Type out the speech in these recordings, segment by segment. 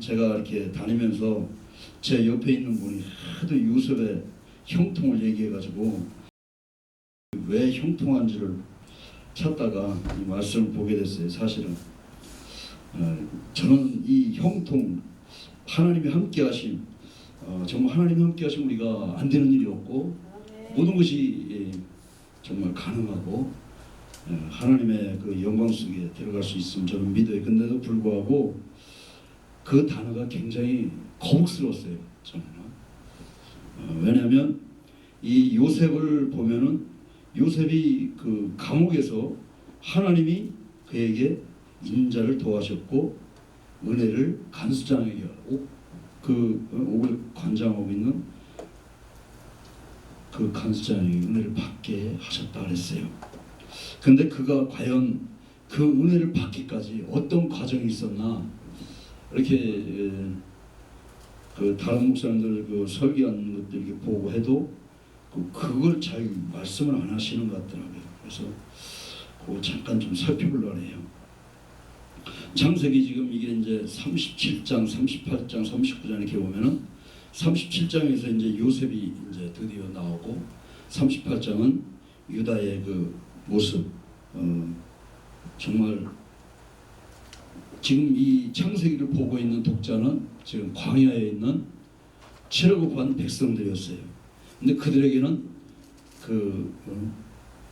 제가 이렇게 다니면서 제 옆에 있는 분이 하도 요셉의 형통을 얘기해가지고 왜 형통한지를 찾다가 이 말씀을 보게 됐어요. 사실은 어, 저는 이 형통 하나님이 함께 하심 어, 정말 하나님이 함께 하심 우리가 안 되는 일이 없고 모든 것이 예, 정말 가능하고 예, 하나님의 그 영광 속에 들어갈 수 있으면 저는 믿어요. 근데도 불구하고 그 단어가 굉장히 거북스러웠어요. 정말. 어, 왜냐하면 이 요셉을 보면은 요셉이 그 감옥에서 하나님이 그에게 인자를 도와셨고 은혜를 간수장에게 옥, 그 어, 옥을 관장하고 있는 그 간수장에게 은혜를 받게 하셨다 그랬어요. 근데 그가 과연 그 은혜를 받기까지 어떤 과정이 있었나 이렇게 에, 그 다른 목사님들 그 설교하는 것들 이렇게 보고 해도 그 그걸 잘 말씀을 안 하시는 것 같더라고요. 그래서 그거 잠깐 좀 살펴보려고 해요. 창세기 지금 이게 이제 37장, 38장, 39장 이렇게 보면은 37장에서 이제 요셉이 이제 드디어 나오고 38장은 유다의 그 모습 어, 정말 지금 이 창세기를 보고 있는 독자는 지금 광야에 있는 출애굽한 백성들이었어요. 근데 그들에게는 그 어,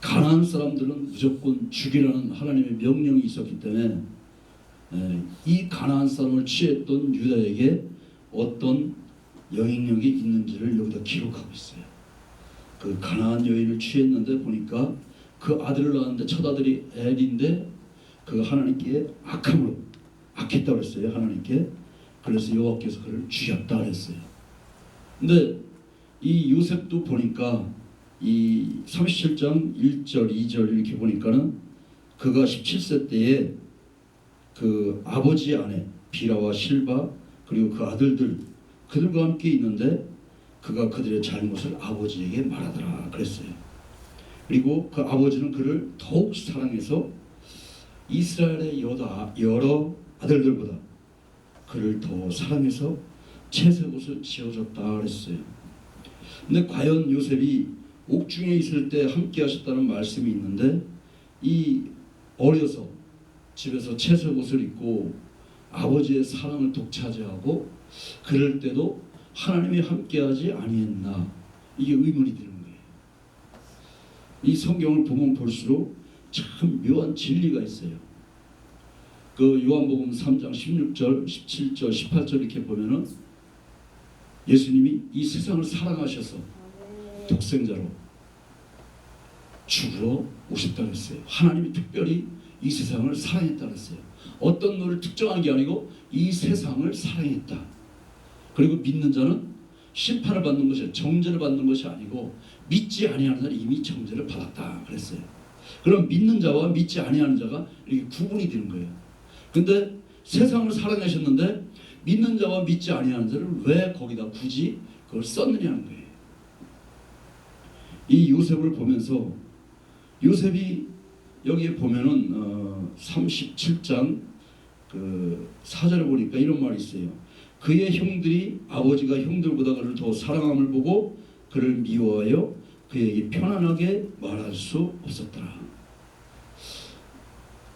가나안 사람들은 무조건 죽이라는 하나님의 명령이 있었기 때문에 에, 이 가나안 사람을 취했던 유다에게 어떤 영향력이 있는지를 여기다 기록하고 있어요. 그 가나안 여인을 취했는데 보니까 그 아들을 낳았는데 첫 아들이 엘인데 그 하나님께 악함으로 악했다고 했어요 하나님께 그래서 여호와께서 그를 죽였다 그랬어요. 근데 이 요셉도 보니까 이 37장 1절 2절 이렇게 보니까는 그가 17세 때에 그 아버지 아내 비라와 실바 그리고 그 아들들 그들과 함께 있는데 그가 그들의 잘못을 아버지에게 말하더라 그랬어요. 그리고 그 아버지는 그를 더욱 사랑해서 이스라엘의 여러, 여러 아들들보다 그를 더 사랑해서 채색 옷을 지어줬다 그랬어요. 근데 과연 요셉이 옥중에 있을 때 함께 하셨다는 말씀이 있는데 이 어려서 집에서 채색 옷을 입고 아버지의 사랑을 독차지하고 그럴 때도 하나님이 함께하지 아니했나 이게 의문이 드는 거예요. 이 성경을 보면 볼수록 참 묘한 진리가 있어요. 그 요한복음 3장 16절, 17절, 18절 이렇게 보면은 예수님이 이 세상을 사랑하셔서 독생자로 죽으러 오셨다고 했어요. 하나님이 특별히 이 세상을 사랑했다고 했어요. 어떤 노를 특정한 게 아니고 이 세상을 사랑했다. 그리고 믿는 자는 심판을 받는 것이 정죄를 받는 것이 아니고 믿지 아니하는 자는 이미 정죄를 받았다 그랬어요. 그럼 믿는 자와 믿지 아니하는 자가 이렇게 구분이 되는 거예요. 근데 세상을 사랑하셨는데 믿는 자와 믿지 아니하는 자를 왜 거기다 굳이 그걸 썼느냐는 거예요. 이 요셉을 보면서 요셉이 여기에 보면은 어, 37장 그 사절에 보니까 이런 말이 있어요. 그의 형들이 아버지가 형들보다 그를 더 사랑함을 보고 그를 미워하여 그에게 편안하게 말할 수 없었더라.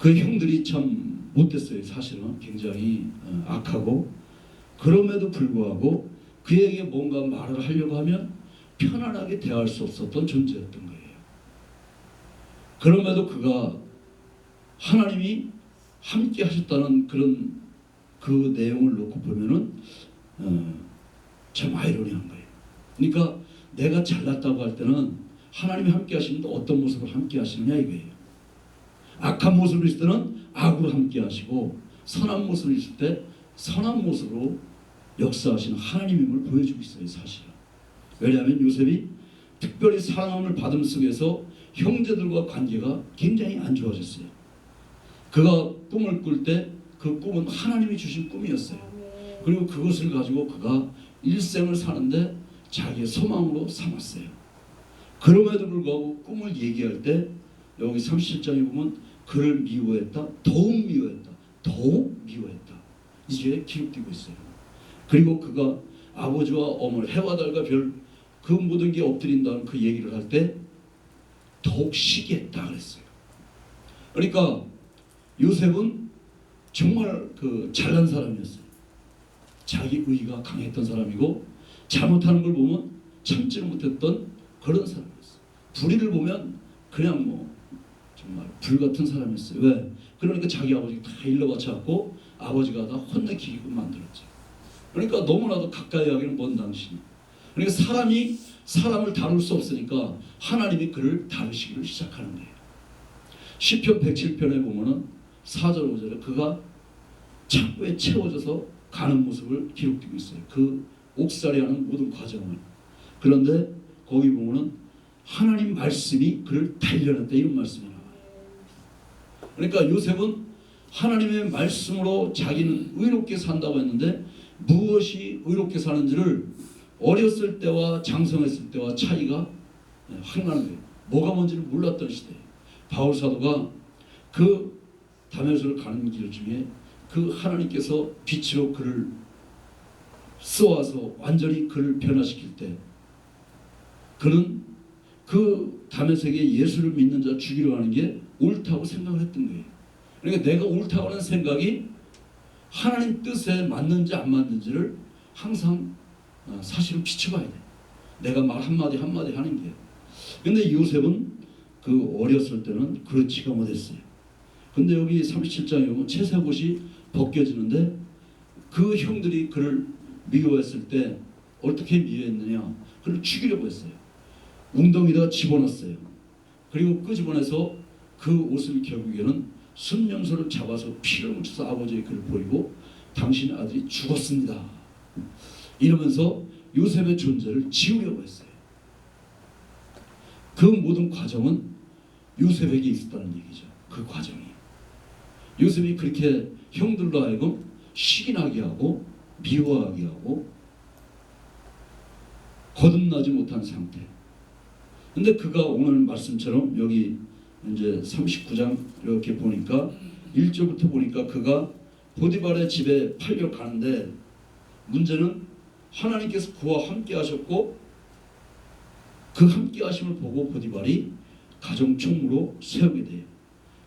그 형들이 참 못됐어요. 사실은 굉장히 어, 악하고 그럼에도 불구하고 그에게 뭔가 말을 하려고 하면 편안하게 대할 수 없었던 존재였던 거예요. 그럼에도 그가 하나님이 함께 하셨다는 그런 그 내용을 놓고 보면은 어, 참 아이러니한 거예요. 그러니까 내가 잘났다고 할 때는 하나님이 함께 하시는데 어떤 모습을 함께 하시느냐 이거예요. 악한 모습을 있을 때는 악으로 함께 하시고 선한 모습을 있을 때 선한 모습으로 역사하시는 하나님임을 보여주고 있어요 사실은. 왜냐하면 요셉이 특별히 사랑함을 받음 속에서 형제들과 관계가 굉장히 안 좋아졌어요. 그가 꿈을 꿀 때 그 꿈은 하나님이 주신 꿈이었어요. 그리고 그것을 가지고 그가 일생을 사는데 자기의 소망으로 삼았어요. 그럼에도 불구하고 꿈을 얘기할 때 여기 37장에 보면 그를 미워했다. 더욱 미워했다. 더욱 미워했다. 이게 기록되고 있어요. 그리고 그가 아버지와 어머니 해와 달과 별 그 모든 게 엎드린다는 그 얘기를 할 때 더욱 시기했다 그랬어요. 그러니까 요셉은 정말 그 잘난 사람이었어요. 자기 의가 강했던 사람이고 잘못하는 걸 보면 참지를 못했던 그런 사람이었어요. 불의를 보면 그냥 뭐 정말 불 같은 사람이었어요. 왜? 그러니까 자기 아버지 다 일러 바쳐갖고 아버지가 다 혼내키게끔 만들었죠. 그러니까 너무나도 가까이 하기는 먼 당신. 그러니까 사람이 사람을 다룰 수 없으니까 하나님이 그를 다루시기를 시작하는 거예요. 시편 107편에 보면은 4절 5절에 그가 창고에 채워져서 가는 모습을 기록되고 있어요. 그 옥살이 하는 모든 과정을. 그런데 거기 보면은 하나님 말씀이 그를 단련했다 이런 말씀이. 그러니까 요셉은 하나님의 말씀으로 자기는 의롭게 산다고 했는데 무엇이 의롭게 사는지를 어렸을 때와 장성했을 때와 차이가 확 나는 거예요. 뭐가 뭔지를 몰랐던 시대에 바울 사도가 그 다메섹을 가는 길 중에 그 하나님께서 빛으로 그를 쏘아서 완전히 그를 변화시킬 때 그는 그 다메섹에 예수를 믿는 자 죽이려 하는 게 옳다고 생각을 했던 거예요. 그러니까 내가 옳다고 하는 생각이 하나님 뜻에 맞는지 안 맞는지를 항상 어, 사실은 비춰봐야 돼. 내가 말 한마디 한마디 하는 게. 근데 요셉은 그 어렸을 때는 그렇지가 못했어요. 근데 여기 37장에 보면 채색옷이 벗겨지는데 그 형들이 그를 미워했을 때 어떻게 미워했느냐? 그를 죽이려고 했어요. 웅덩이에다 집어넣었어요. 그리고 끄집어내서 그 옷을 결국에는 순명소를 잡아서 피를 묻혀서 아버지의 그를 보이고 당신의 아들이 죽었습니다. 이러면서 요셉의 존재를 지우려고 했어요. 그 모든 과정은 요셉에게 있었다는 얘기죠. 그 과정이. 요셉이 그렇게 형들로 하여금 시기나게 하고 미워하게 하고 거듭나지 못한 상태. 근데 그가 오늘 말씀처럼 여기 이제 39장 이렇게 보니까 1절부터 보니까 그가 보디발의 집에 팔려 가는데 문제는 하나님께서 그와 함께 하셨고 그 함께 하심을 보고 보디발이 가정 총무로 세우게 돼요.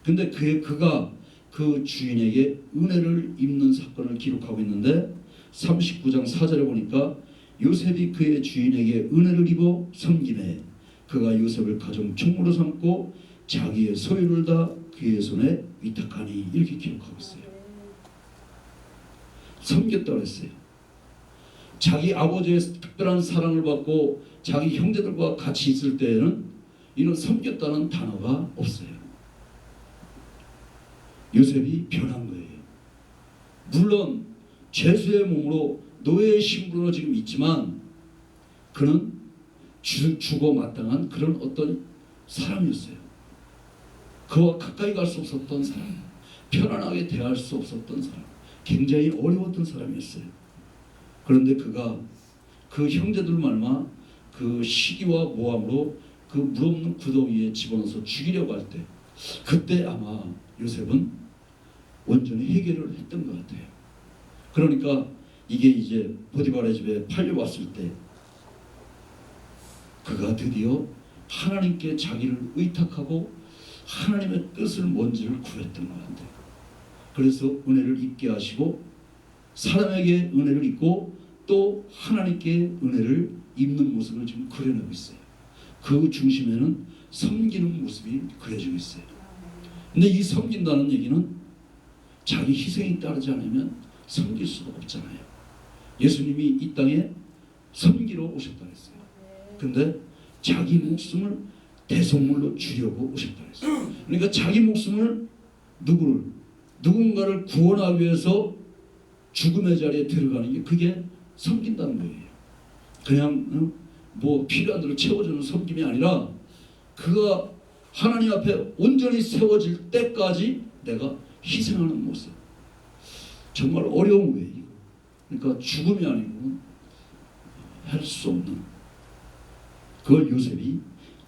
근데 그 그가 그 주인에게 은혜를 입는 사건을 기록하고 있는데 39장 4절에 보니까 요셉이 그의 주인에게 은혜를 입어 섬김에 그가 요셉을 가정 총무로 삼고 자기의 소유를 다 그의 손에 위탁하니 이렇게 기록하고 있어요. 섬겼다고 했어요. 자기 아버지의 특별한 사랑을 받고 자기 형제들과 같이 있을 때에는 이런 섬겼다는 단어가 없어요. 요셉이 변한 거예요. 물론 죄수의 몸으로 노예의 신분으로 지금 있지만 그는 주, 죽어 마땅한 그런 어떤 사람이었어요. 그와 가까이 갈 수 없었던 사람, 편안하게 대할 수 없었던 사람, 굉장히 어려웠던 사람이었어요. 그런데 그가 그 형제들 말마 그 시기와 모함으로 그 물없는 구덩이에 집어넣어서 죽이려고 할 때 그때 아마 요셉은 온전히 해결을 했던 것 같아요. 그러니까 이게 이제 보디발의 집에 팔려왔을 때 그가 드디어 하나님께 자기를 의탁하고 하나님의 뜻을 뭔지를 구했던 것 같아요. 그래서 은혜를 입게 하시고 사람에게 은혜를 입고 또 하나님께 은혜를 입는 모습을 지금 그려내고 있어요. 그 중심에는 섬기는 모습이 그려지고 있어요. 근데 이 섬긴다는 얘기는 자기 희생이 따르지 않으면 섬길 수가 없잖아요. 예수님이 이 땅에 섬기러 오셨다 했어요. 근데 자기 목숨을 대속물로 주려고 오셨다 했어요. 그러니까 자기 목숨을 누구를 누군가를 구원하기 위해서 죽음의 자리에 들어가는 게 그게 섬긴다는 거예요. 그냥 어? 뭐 필요한 대로 채워주는 섬김이 아니라 그가 하나님 앞에 온전히 세워질 때까지 내가 희생하는 모습. 정말 어려운 거예요. 그러니까 죽음이 아니고 할 수 없는 그걸 요셉이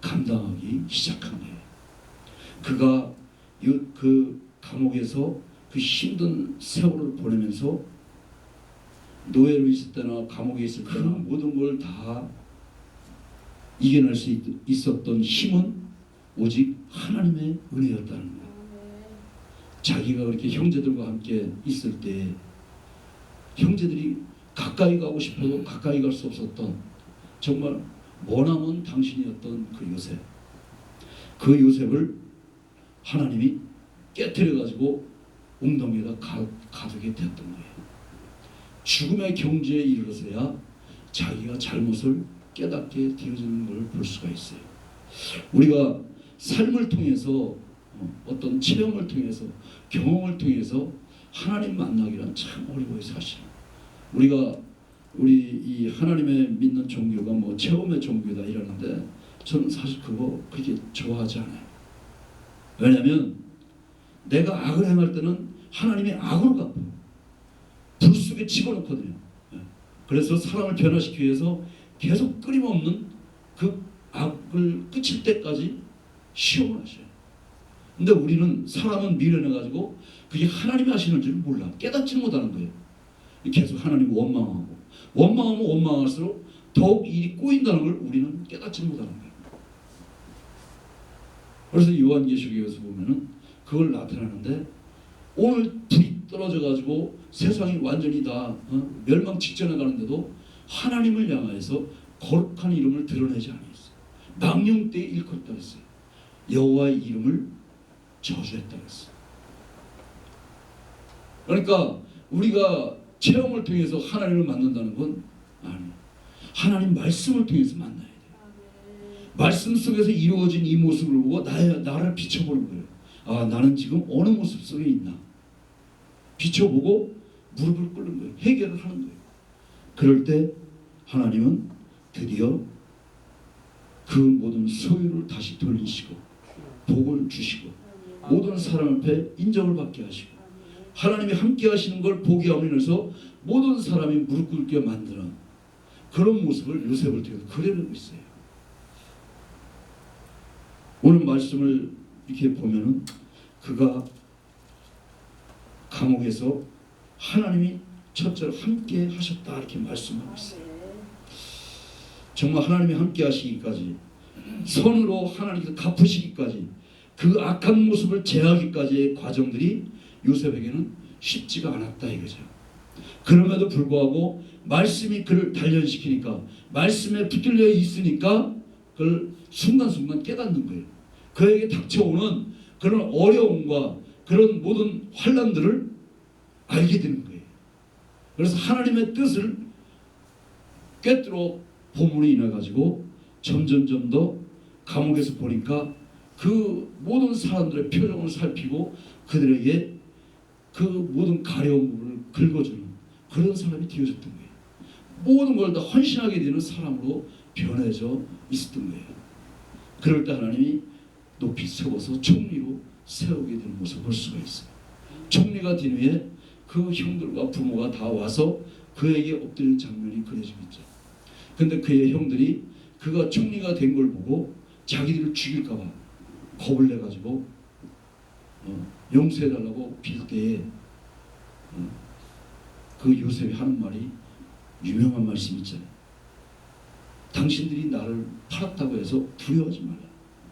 감당하기 시작한 거예요. 그가 요- 그 감옥에서 그 힘든 세월을 보내면서 노예로 있을 때나 감옥에 있을 때나 모든 걸 다 이겨낼 수 있, 있었던 힘은 오직 하나님의 은혜였다는 거예요. 자기가 그렇게 형제들과 함께 있을 때 형제들이 가까이 가고 싶어도 가까이 갈 수 없었던 정말 머나먼 당신이었던 그 요셉. 그 요셉을 하나님이 깨뜨려 가지고 웅덩이에다 가, 가두게 되었던 거예요. 죽음의 경지에 이르러서야 자기가 잘못을 깨닫게 되어지는 걸 볼 수가 있어요. 우리가 삶을 통해서 어, 어떤 체험을 통해서 경험을 통해서 하나님 만나기란 참 어려워요 사실. 우리가 우리 이 하나님의 믿는 종교가 뭐 체험의 종교다 이러는데 저는 사실 그거 그렇게 좋아하지 않아요. 왜냐하면 내가 악을 행할 때는 하나님이 악으로 갚아요. 불 속에 집어넣거든요. 예. 그래서 사람을 변화시키기 위해서 계속 끊임없는 그 악을 끝일 때까지 시험을 하셔요. 근데 우리는 사람은 미련해가지고 그게 하나님이 하시는 줄 몰라. 깨닫지 못하는 거예요. 계속 하나님 원망하고 원망하면 원망할수록 더욱 일이 꼬인다는 걸 우리는 깨닫지 못하는 거예요. 그래서 요한계시록에서 보면은 그걸 나타나는데 오늘 불이 떨어져 가지고 세상이 완전히 다 어? 멸망 직전에 가는데도 하나님을 향하여서 거룩한 이름을 드러내지 않았어요. 망령 때에 일컫다 했어요. 여호와의 이름을 저주했다 했어요. 그러니까 우리가 체험을 통해서 하나님을 만난다는 건 아니에요. 하나님 말씀을 통해서 만나야 돼요. 말씀 속에서 이루어진 이 모습을 보고 나의 나를 비춰보는 거예요. 아 나는 지금 어느 모습 속에 있나 비춰보고 무릎을 꿇는 거예요. 해결을 하는 거예요. 그럴 때 하나님은 드디어 그 모든 소유를 다시 돌리시고 복을 주시고 모든 사람 앞에 인정을 받게 하시고 하나님이 함께 하시는 걸 보게 하면서 모든 사람이 무릎 꿇게 만드는 그런 모습을 요셉을 통해서 그려내고 있어요. 오늘 말씀을 이렇게 보면은 그가 감옥에서 하나님이 첫째로 함께 하셨다 이렇게 말씀하고 있어요. 정말 하나님이 함께 하시기까지 선으로 하나님께서 갚으시기까지 그 악한 모습을 제하기까지의 과정들이 요셉에게는 쉽지가 않았다 이거죠. 그럼에도 불구하고 말씀이 그를 단련시키니까 말씀에 붙들려 있으니까 그걸 순간순간 깨닫는 거예요. 그에게 닥쳐오는 그런 어려움과 그런 모든 환란들을 알게 되는 거예요. 그래서 하나님의 뜻을 꿰뚫어 보문에 인해 가지고 점점점 더 감옥에서 보니까 그 모든 사람들의 표정을 살피고 그들에게 그 모든 가려운 부분을 긁어주는 그런 사람이 되어졌던 거예요. 모든 걸 다 헌신하게 되는 사람으로 변해져 있었던 거예요. 그럴 때 하나님이 높이 세워서 총리로 세우게 되는 모습을 볼 수가 있어요. 총리가 된 후에 그 형들과 부모가 다 와서 그에게 엎드리는 장면이 그려지고 있죠. 근데 그의 형들이 그가 총리가 된 걸 보고 자기들을 죽일까봐 겁을 내가지고 어, 용서해달라고 빌 때에 어, 그 요셉이 하는 말이 유명한 말씀 있잖아요. 당신들이 나를 팔았다고 해서 두려워하지 말라.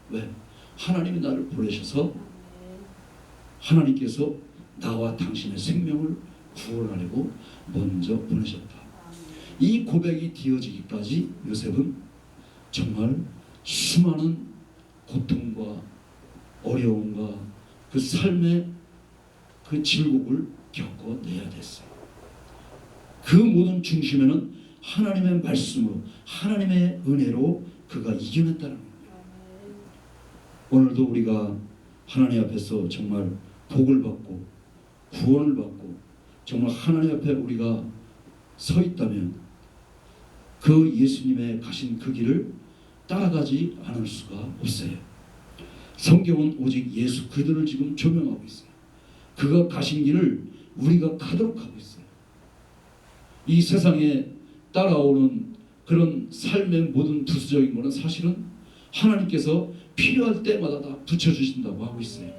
왜? 하나님이 나를 보내셔서 하나님께서 나와 당신의 생명을 구원하려고 먼저 보내셨다. 이 고백이 되어지기까지 요셉은 정말 수많은 고통과 어려움과 그 삶의 그 질곡을 겪어내야 됐어요. 그 모든 중심에는 하나님의 말씀으로 하나님의 은혜로 그가 이겨냈다는 거예요. 오늘도 우리가 하나님 앞에서 정말 복을 받고 구원을 받고 정말 하나님 앞에 우리가 서 있다면 그 예수님의 가신 그 길을 따라가지 않을 수가 없어요. 성경은 오직 예수 그들을 지금 조명하고 있어요. 그가 가신 길을 우리가 가도록 하고 있어요. 이 세상에 따라오는 그런 삶의 모든 부수적인 것은 사실은 하나님께서 필요할 때마다 다 붙여주신다고 하고 있어요.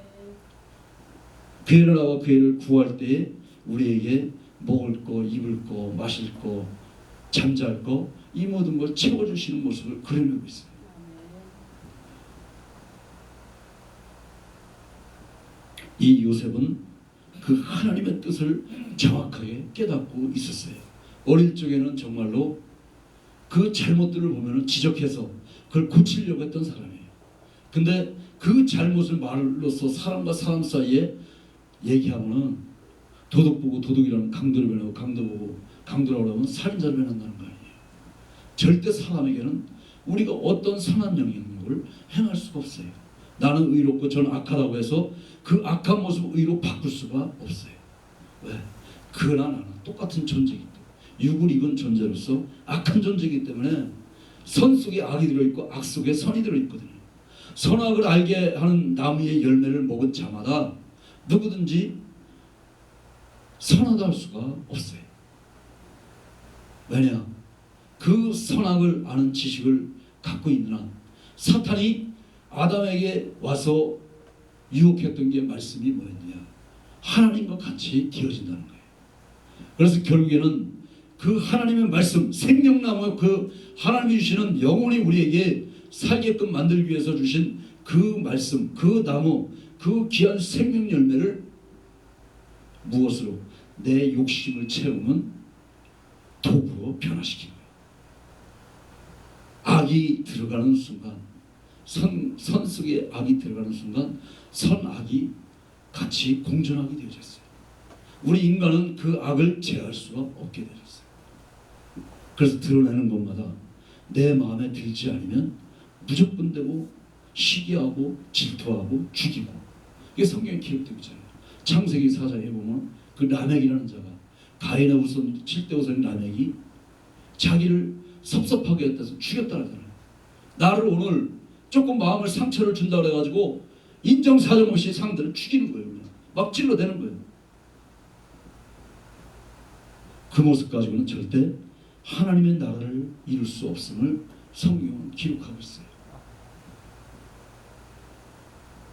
그 애를 나와 그 애를 구할 때에 우리에게 먹을 거, 입을 거, 마실 거, 잠잘 거, 이 모든 걸 채워주시는 모습을 그려내고 있어요. 이 요셉은 그 하나님의 뜻을 정확하게 깨닫고 있었어요. 어릴 적에는 정말로 그 잘못들을 보면 지적해서 그걸 고치려고 했던 사람이에요. 근데 그 잘못을 말로써 사람과 사람 사이에 얘기하면은 도덕 보고 도덕이라는 강도를 변하고 강도 보고 강도라고 하면 살인자를 변한다는 거 아니에요. 절대 사람에게는 우리가 어떤 선한 영향력을 행할 수가 없어요. 나는 의롭고 저는 악하다고 해서 그 악한 모습을 의로 바꿀 수가 없어요. 왜? 그나 나는 똑같은 존재이기 때문에 육을 입은 존재로서 악한 존재이기 때문에 선 속에 악이 들어있고 악 속에 선이 들어있거든요. 선악을 알게 하는 나무의 열매를 먹은 자마다 누구든지 선하다 할 수가 없어요. 왜냐? 그 선악을 아는 지식을 갖고 있는 한 사탄이 아담에게 와서 유혹했던 게 말씀이 뭐였냐? 하나님과 같이 되어진다는 거예요. 그래서 결국에는 그 하나님의 말씀, 생명나무 그 하나님이 주시는 영혼이 우리에게 살게끔 만들기 위해서 주신 그 말씀, 그 나무, 그 귀한 생명 열매를 무엇으로 내 욕심을 채우는 도구로 변화시킨 거예요. 악이 들어가는 순간, 선, 선 속에 악이 들어가는 순간 선악이 같이 공존하게 되어졌어요. 우리 인간은 그 악을 제할 수가 없게 되었어요. 그래서 드러내는 것마다 내 마음에 들지 않으면 무조건 되고 시기하고 질투하고 죽이고 이게 성경에 기록되고 있잖아요. 창세기 사장에 보면 그 라멕이라는 자가 가인의 우선 7대 우선 라멕이 자기를 섭섭하게 했다서 죽였다는 거예요. 나를 오늘 조금 마음을 상처를 준다 그래가지고 인정사정 없이 상대를 죽이는 거예요. 그냥. 막 찔러대는 거예요. 그 모습 가지고는 절대 하나님의 나라를 이룰 수 없음을 성경은 기록하고 있어요.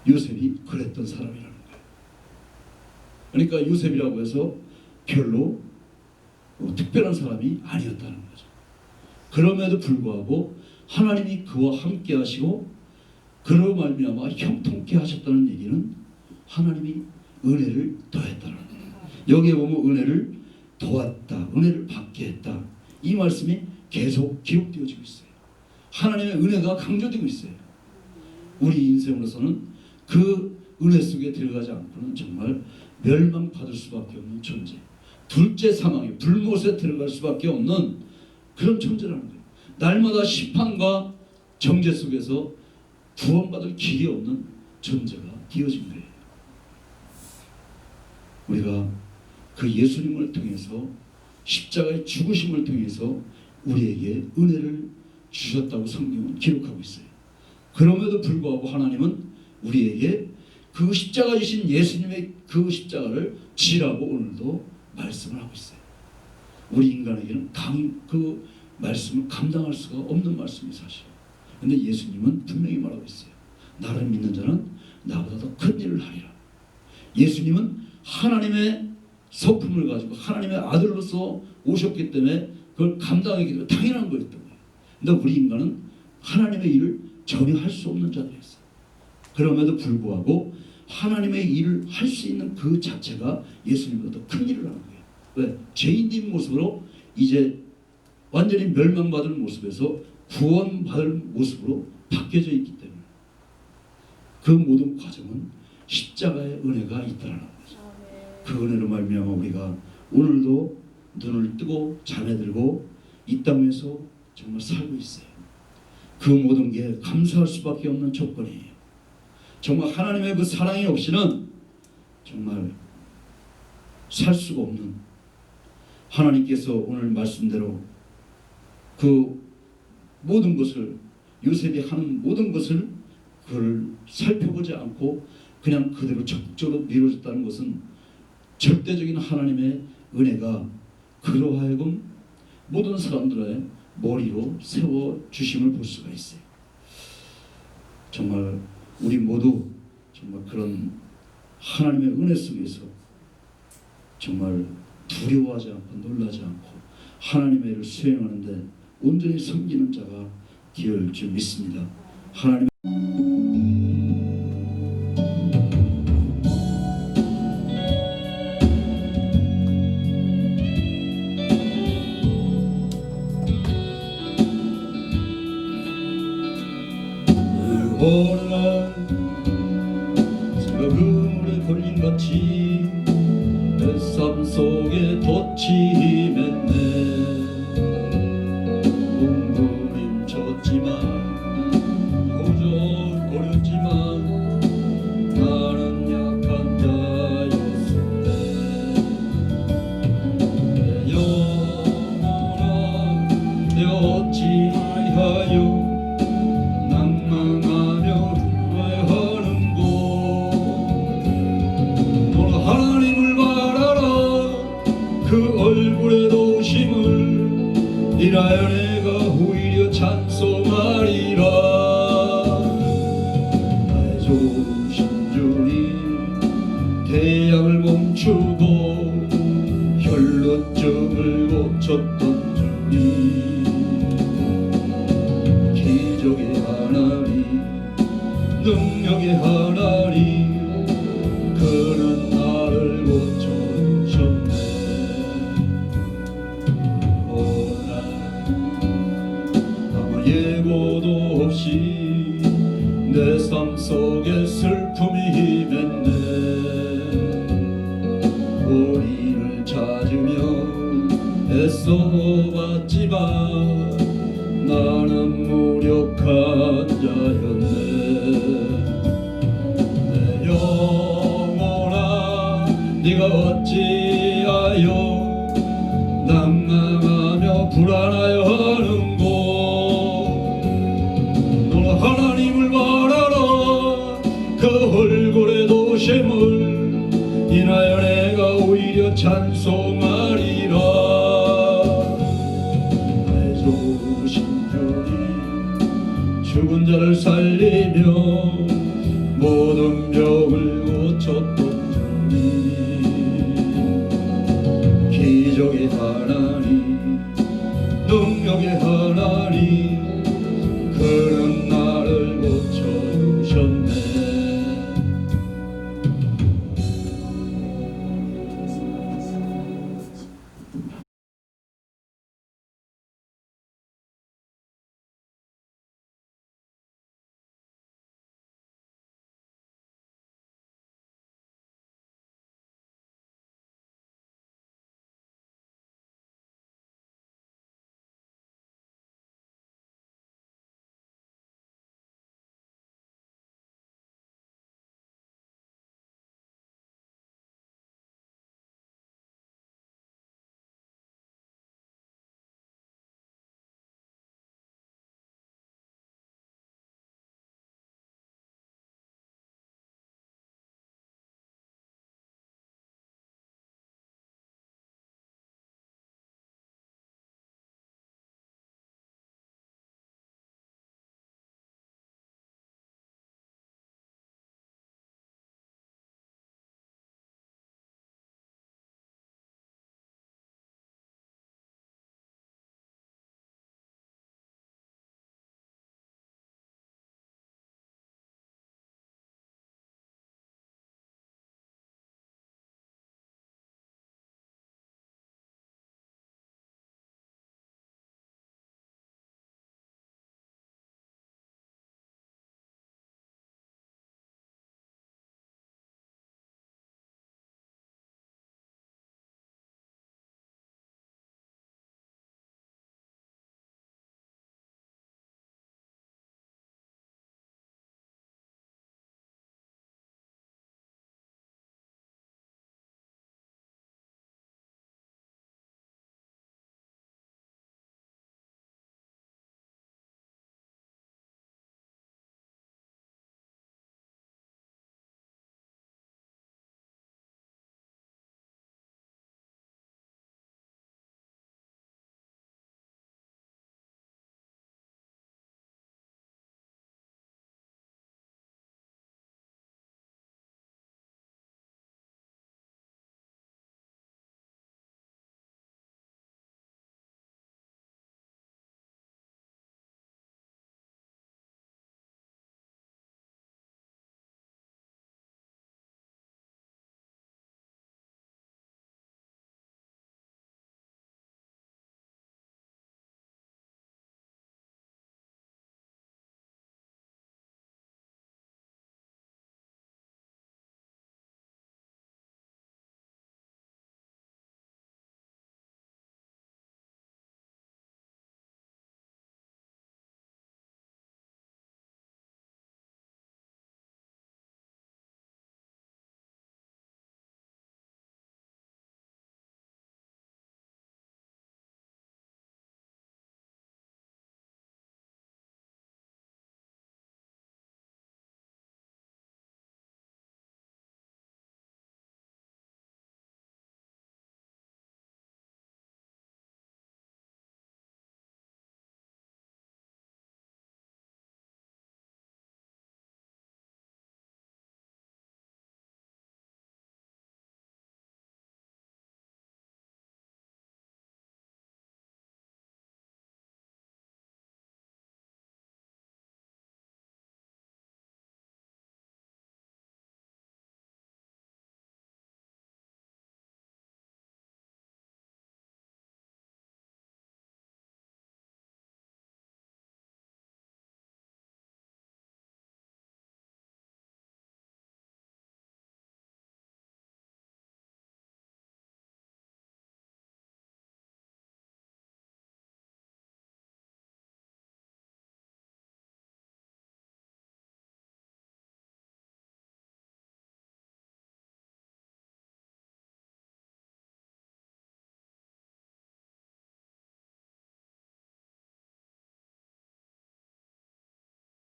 요셉이 그랬던 사람이라는 거예요. 그러니까 요셉이라고 해서 별로 뭐 특별한 사람이 아니었다는 거죠. 그럼에도 불구하고 하나님이 그와 함께 하시고 그로 말미암아 형통케 하셨다는 얘기는 하나님이 은혜를 더했다는. 여기에 보면 은혜를 도왔다, 은혜를 받게 했다. 이 말씀이 계속 기록되어지고 있어요. 하나님의 은혜가 강조되고 있어요. 우리 인생으로서는 그 은혜 속에 들어가지 않고는 정말 멸망받을 수밖에 없는 존재. 둘째 사망에 불못에 들어갈 수밖에 없는 그런 존재라는. 날마다 심판과 정죄 속에서 구원받을 길이 없는 존재가 되어진 거예요. 우리가 그 예수님을 통해서 십자가의 죽으심을 통해서 우리에게 은혜를 주셨다고 성경은 기록하고 있어요. 그럼에도 불구하고 하나님은 우리에게 그 십자가 주신 예수님의 그 십자가를 지라고 오늘도 말씀을 하고 있어요. 우리 인간에게는 감, 그 말씀을 감당할 수가 없는 말씀이 사실. 근데 예수님은 분명히 말하고 있어요. 나를 믿는 자는 나보다 더 큰 일을 하리라. 예수님은 하나님의 성품을 가지고 하나님의 아들로서 오셨기 때문에 그걸 감당하기 때문에 당연한 거였던 거예요. 근데 우리 인간은 하나님의 일을 전혀 할 수 없는 자들이었어요. 그럼에도 불구하고 하나님의 일을 할 수 있는 그 자체가 예수님보다 더 큰 일을 하는 거예요. 왜? 죄인된 모습으로 이제 완전히 멸망받을 모습에서 구원받을 모습으로 바뀌어져 있기 때문에 그 모든 과정은 십자가의 은혜가 있다는 거죠. 그 은혜로 말미암아 우리가 오늘도 눈을 뜨고 잠에 들고 이 땅에서 정말 살고 있어요. 그 모든 게 감사할 수밖에 없는 조건이에요. 정말 하나님의 그 사랑이 없이는 정말 살 수가 없는 하나님께서 오늘 말씀대로 그 모든 것을 요셉이 하는 모든 것을 그를 살펴보지 않고 그냥 그대로 적극적으로 밀어줬다는 것은 절대적인 하나님의 은혜가 그로 하여금 모든 사람들의 머리로 세워 주심을 볼 수가 있어요. 정말 우리 모두 정말 그런 하나님의 은혜 속에서 정말 두려워하지 않고 놀라지 않고 하나님의 일을 수행하는데 온전히 섬기는 자가 되을 줄 믿습니다. 하나님. 네가 어찌하여 난감하며 불안하